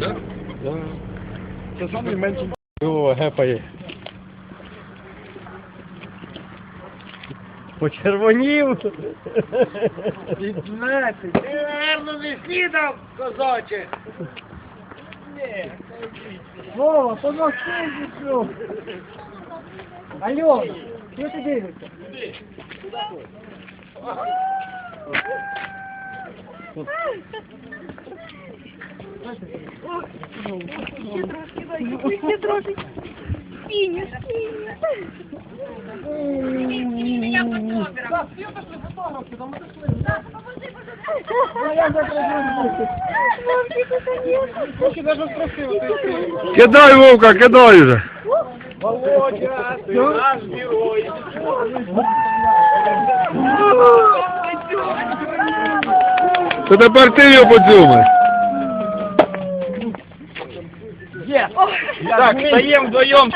Да? Це самий менший його гепає. Почервонів. Піднеси. Ти, наверно, не снідав, козаче. Вова, помогти дійсно. Алло, що ти дивишся? Ще трошки. Фініш, фініш. Я фотограф. Вовчику, конечно. Хіба ж красиво ти? Кидай, Вовка, кидай вже. Володя, ти наш герой. То тепер ти його подзюмай. Так, стаємо вдвоєм